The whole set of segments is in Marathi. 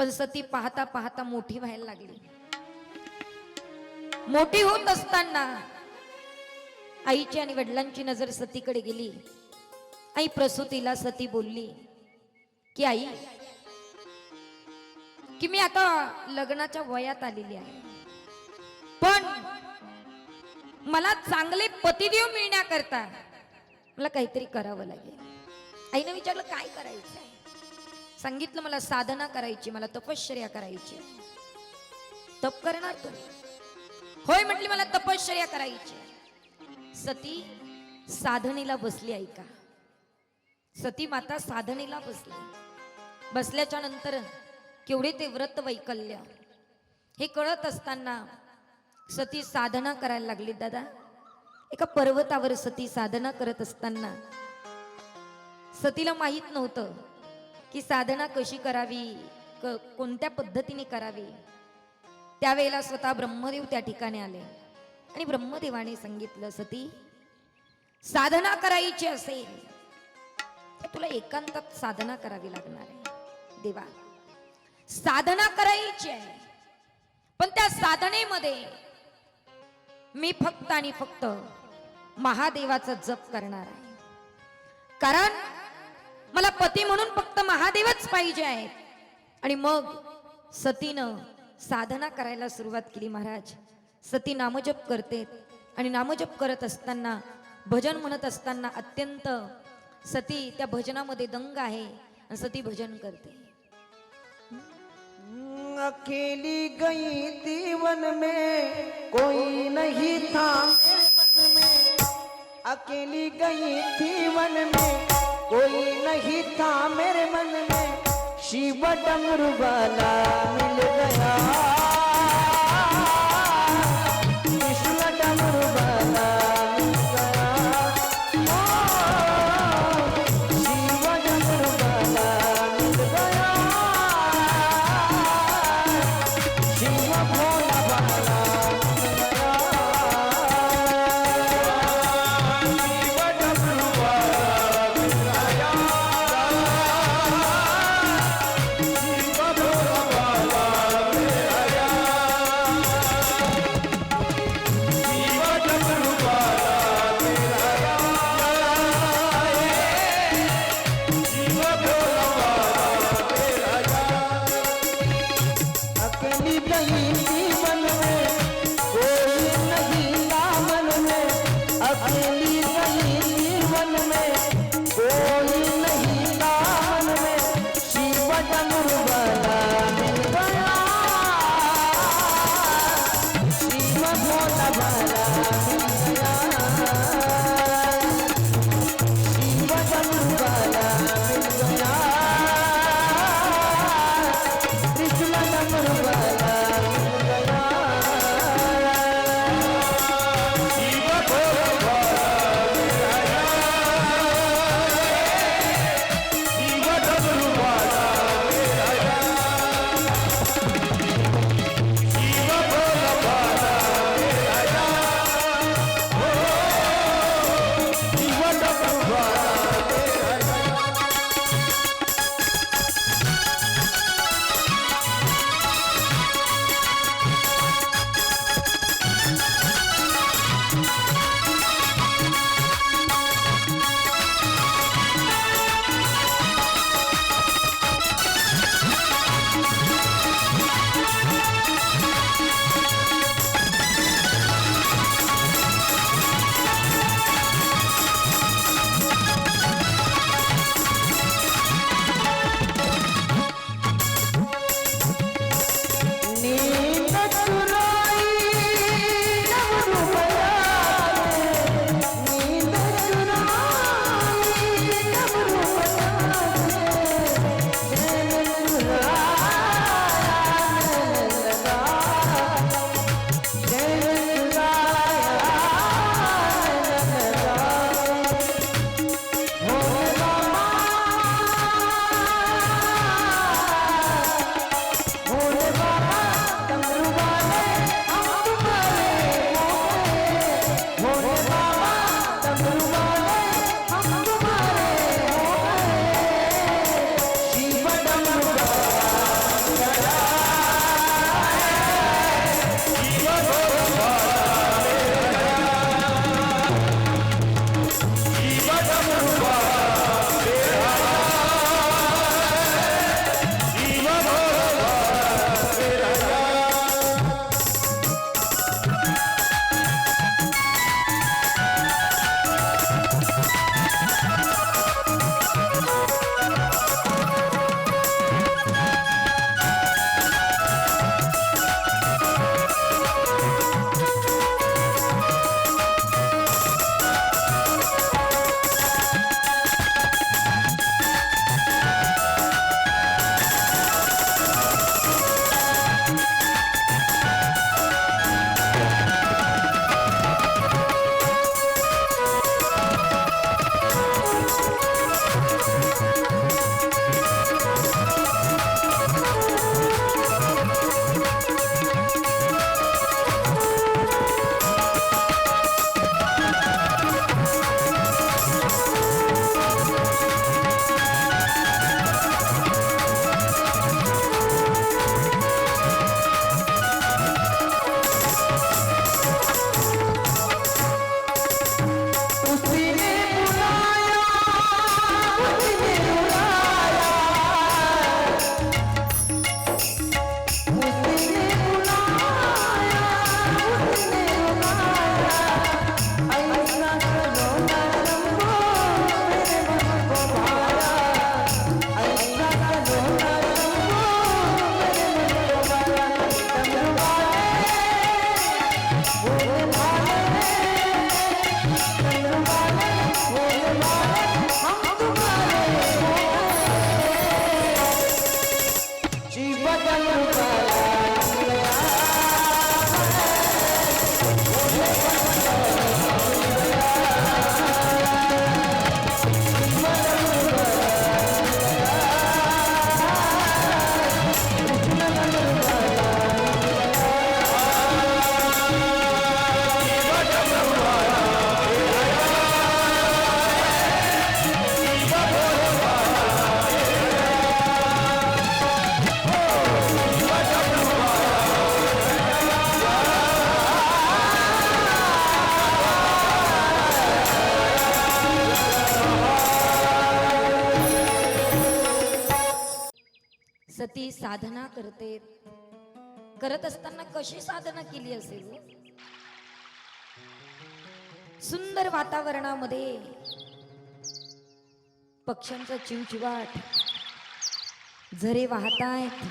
पण सती पाहता पाहता मोठी व्हायला लागली. मोठी होत असताना आईची आणि वडिलांची नजर सतीकडे गेली. आई प्रसूतीला सती बोलली की आई की मी आता लग्नाच्या वयात आलेली आहे. पण मला चांगले पतिदेव मिळण्याकरता मला काहीतरी करावं लागेल. आईने विचारलं काय करायचं सांगितलं मला साधना करायची मला तपश्चर्या करायची. आहे. तप करणार तुम्ही? होय म्हटली मला तपश्चर्या करायची. सती साधनेला बसली ऐका सती माता साधनेला बसली. बसल्याच्या नंतर केवढे ते व्रत वैकल्य. हे कळत असताना सती साधना करायला लागली दादा एका पर्वतावर सती साधना करत असताना सतीला माहीत नव्हतं की साधना कशी करावी? क कोणत्या पद्धतीने करावी? त्यावेळेला स्वतः ब्रह्मदेव त्या ठिकाणी आले. आणि ब्रह्मदेवाने सांगितलं सती साधना करायची असेल तर तुला एकांतात साधना करावी लागणार आहे. देवा साधना करायची आहे. पण त्या साधनेमध्ये मी फक्त आणि फक्त महादेवाचा जप करणार आहे. कारण मला पती म्हणून फक्त महादेवच पाहिजे आहेत. आणि मग सतीनं साधना करायला सुरुवात केली महाराज. सती नामजप करते आणि नामजप करत असताना भजन म्हणत असताना अत्यंत सती त्या भजनामध्ये दंग आहे आणि सती भजन करते. अकेली गई थी वन में कोई नहीं था। अकेली गई थी वन में कोई नहीं था मेरे मन में शिव डमरू वाला मिल गया। भोला वाला ती साधना करते. करत असताना कशी साधना केली असेल हो? सुंदर वातावरणामध्ये पक्ष्यांचा चिवचिवाट झरे वाहतायत.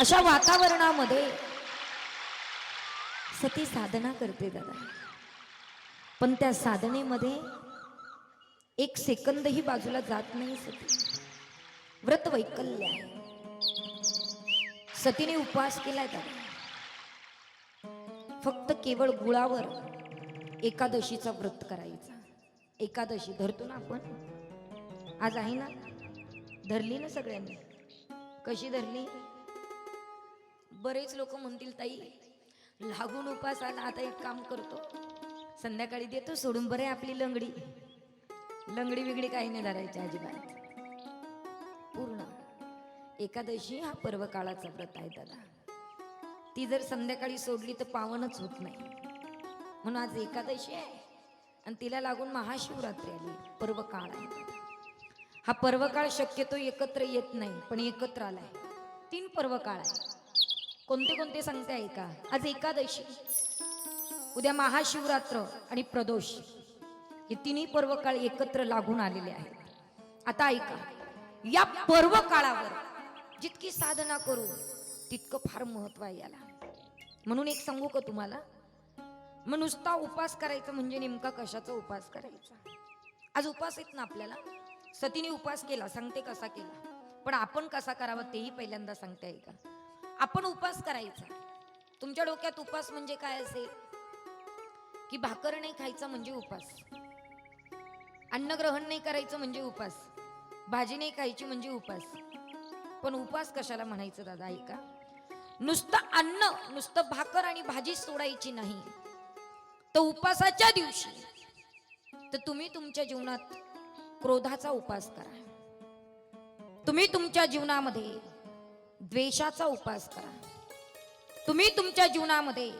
अशा वातावरणामध्ये सती साधना करते दादा. पण त्या साधनेमध्ये एक सेकंदही बाजूला जात नाही सती. व्रत वैकल्य आहे. सतीने उपवास केलाय का फक्त केवळ गुळावर एकादशीचा व्रत करायचा. एकादशी धरतो ना आपण? आज आहे ना? धरली ना सगळ्यांनी? कशी धरली? बरेच लोक म्हणतील ताई लागून उपास आला आता एक काम करतो. संध्याकाळी देतो सोडून बरे आपली लंगडी. लंगडी बिगडी काही नाही धरायची अजिबात. एकादशी हा पर्व काळाचा व्रत आहे दादा. ती जर संध्याकाळी सोडली तर पावनच होत नाही. म्हणून आज एकादशी आहे आणि तिला लागून महाशिवरात्री आली. पर्व काळ आहे. हा पर्व काळ शक्यतो एकत्र येत नाही पण एकत्र आलाय. तीन पर्व काळ आहे. कोणते कोणते सांगते आहे का? आज एकादशी उद्या महाशिवरात्र आणि प्रदोष. हे तिन्ही पर्व काळ एकत्र लागून आलेले आहेत. आता ऐका या पर्व काळावर जितकी साधना करू तितकं फार महत्त्व आहे याला. म्हणून एक सांगू का तुम्हाला? मग नुसता उपास करायचा म्हणजे नेमका कशाचा उपास करायचा? आज उपास येत ना आपल्याला. सतीने उपास केला सांगते कसा केला. पण आपण कसा करावा तेही पहिल्यांदा सांगते ऐका. आपण उपास करायचा. तुमच्या डोक्यात उपास म्हणजे काय असेल? की भाकर नाही खायचा म्हणजे उपास. अन्न ग्रहण नाही करायचं म्हणजे उपास. भाजी नाही खायची म्हणजे उपास. पण उपवास कशाला म्हणायचं दादा ऐका. नुसतं अन्न नुसतं भाकर आणि भाजी सोडायची नाही. तर उपासाच्या दिवशी तर तुम्ही तुमच्या जीवनात क्रोधाचा उपास करा. तुम्ही तुमच्या जीवनामध्ये द्वेषाचा उपास करा. तुम्ही तुमच्या जीवनामध्ये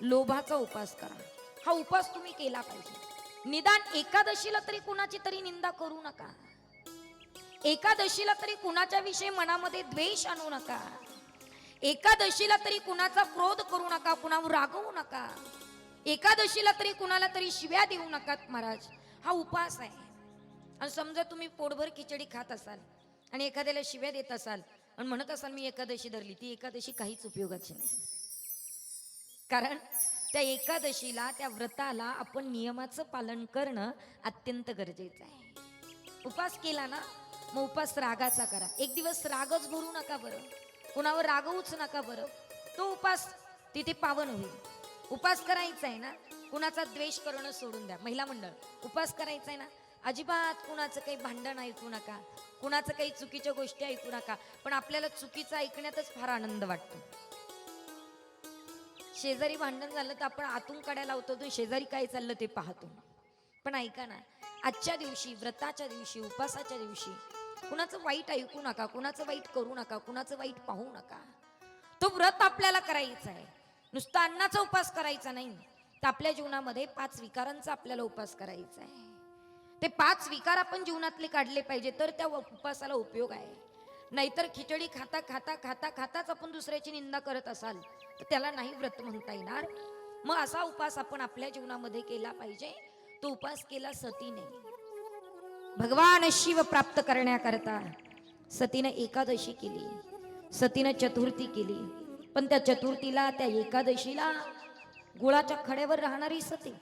लोभाचा उपास करा. हा उपास तुम्ही केला पाहिजे. निदान एकादशीला तरी कुणाची तरी निंदा करू नका. एकादशीला तरी कुणाच्या विषयी मनामध्ये द्वेष आणू नका. एकादशीला तरी कुणाचा क्रोध करू नका कुणावर रागवू नका. एकादशीला तरी कुणाला तरी शिव्या देऊ नका महाराज. हा उपास आहे. आणि समजा तुम्ही पोटभर खिचडी खात असाल आणि एखाद्याला शिव्या देत असाल आणि म्हणत असाल मी एकादशी धरली. ती एकादशी काहीच उपयोगाची नाही. कारण त्या एकादशीला त्या व्रताला आपण नियमाचं पालन करणं अत्यंत गरजेचं आहे. उपास केला ना मग उपास रागाचा करा. एक दिवस रागच भरू नका बरं. कुणावर रागवूच नका बरं. तो उपास तिथे पावन होईल. उपास करायचा आहे ना कुणाचा द्वेष करणं सोडून द्या. महिला मंडळ उपास करायचा आहे ना अजिबात कुणाचं काही भांडण ऐकू नका. कुणाचं काही चुकीच्या गोष्टी ऐकू नका. पण आपल्याला चुकीचं ऐकण्यातच फार आनंद वाटतो. शेजारी भांडण झालं तर आपण आतून कड्या लावतो तो शेजारी काय चाललं ते पाहतो. पण ऐका ना आजच्या दिवशी व्रताच्या दिवशी उपासाच्या दिवशी कुणाचं वाईट ऐकू नका कुणाचं वाईट करू नका कुणाचं वाईट पाहू नका. तो व्रत आपल्याला करायचा आहे. नुसता अन्नाचा उपास करायचा नाही. तर आपल्या जीवनामध्ये पाच विकारांचा आपल्याला उपास करायचा आहे. ते पाच विकार आपण जीवनातले काढले पाहिजे तर त्या उपासाला उपयोग आहे. नाहीतर खिचडी खाता खाता खाता खाताच आपण दुसऱ्याची निंदा करत असाल तर त्याला नाही व्रत म्हणता येणार. मग असा उपास आपण आपल्या जीवनामध्ये केला पाहिजे. तो उपास केला सतीने. भगवान शिव प्राप्त करण्याकरता सतीनं एकादशी केली. सतीनं चतुर्थी केली. पण त्या चतुर्थीला त्या एकादशीला गुळाच्या खड्यावर राहणारी सती.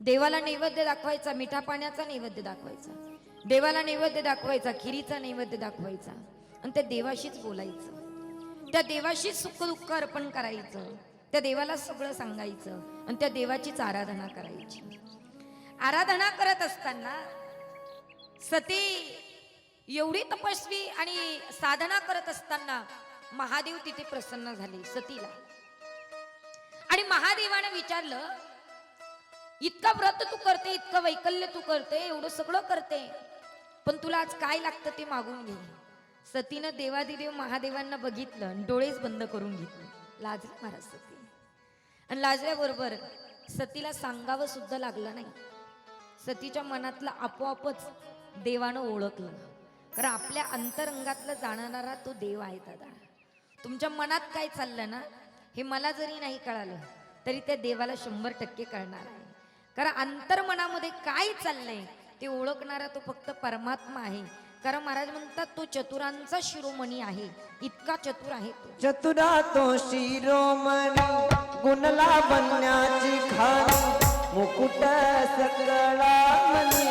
देवाला नैवेद्य दाखवायचा मिठा पाण्याचा नैवेद्य दाखवायचा. देवाला नैवेद्य दाखवायचा खिरीचा नैवेद्य दाखवायचा. आणि त्या देवाशीच बोलायचं. त्या देवाशीच सुखदुःख अर्पण करायचं. त्या देवाला सगळं सांगायचं. आणि त्या देवाचीच आराधना करायची. आराधना करत असताना सती एवढी तपस्वी आणि साधना करत असताना महादेव तिथे प्रसन्न झाले सतीला. आणि महादेवानं विचारलं इतका व्रत तू करते इतकं वैकल्य तू करते एवढं सगळं करते पण तुला आज काय लागतं ते मागून घे. सतीनं देवादिदेव महादेवांना बघितलं आणि डोळेच बंद करून घेतले. लाजली महाराज सती. आणि लाजल्याबरोबर सतीला सांगावं सुद्धा लागलं नाही. सतीच्या मनातलं आपोआपच देवानं ओळखलं कारण आपल्या अंतरंगातलं जाणणारा तो देव आहे दादा. तुमच्या मनात काय चाललं ना हे मला जरी नाही कळालं तरी त्या देवाला शंभर टक्के कळणार आहे. कारण अंतर्मनामध्ये काय चाललंय ते ओळखणारा तो फक्त परमात्मा आहे. कारण महाराज म्हणतात तो चतुरांचा शिरोमणी आहे. इतका चतुर आहे तो. चतुरा तो शिरोमणी गुणला बनण्याची खाणी मुकुट सकळा मनी